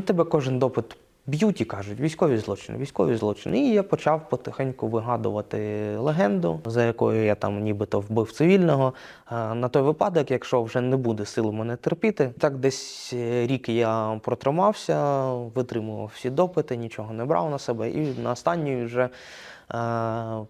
Тебе кожен допит б'ють і кажуть військові злочини, військові злочини. І я почав потихеньку вигадувати легенду, за якою я там нібито вбив цивільного. е, На той випадок, якщо вже не буде сил мене терпіти. Так десь е, рік я протримався, витримував всі допити, нічого не брав на себе. І на останній вже е,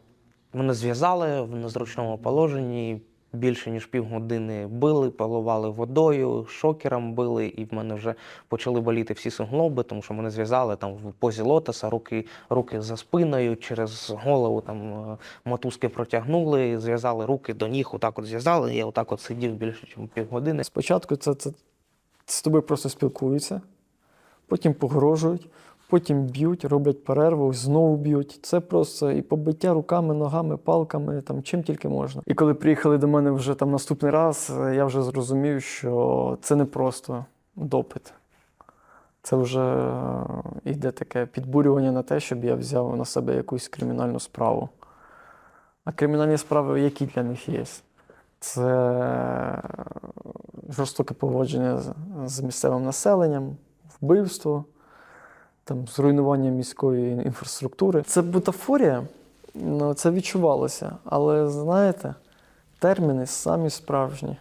Мене зв'язали в незручному положенні. Більше ніж півгодини били, поливали водою, шокером били, і в мене вже почали боліти всі суглоби, тому що мене зв'язали там в позі лотоса, руки, руки за спиною, через голову там е, мотузки протягнули, зв'язали руки до ніг, отак от зв'язали. Я отак от сидів більше, ніж півгодини. Спочатку це, це з тобою просто спілкуються, потім погрожують, потім б'ють, роблять перерву, знову б'ють. Це просто і побиття руками, ногами, палками, там чим тільки можна. І коли приїхали до мене вже там наступний раз, е, я вже зрозумів, що це не просто допит. Це вже е, йде таке підбурювання на те, щоб я взяв на себе якусь кримінальну справу. А кримінальні справи, які для них є? Це жорстоке поводження з місцевим населенням, вбивство, там, зруйнування міської інфраструктури. Це бутафорія, ну, це відчувалося. Але знаєте, терміни самі справжні.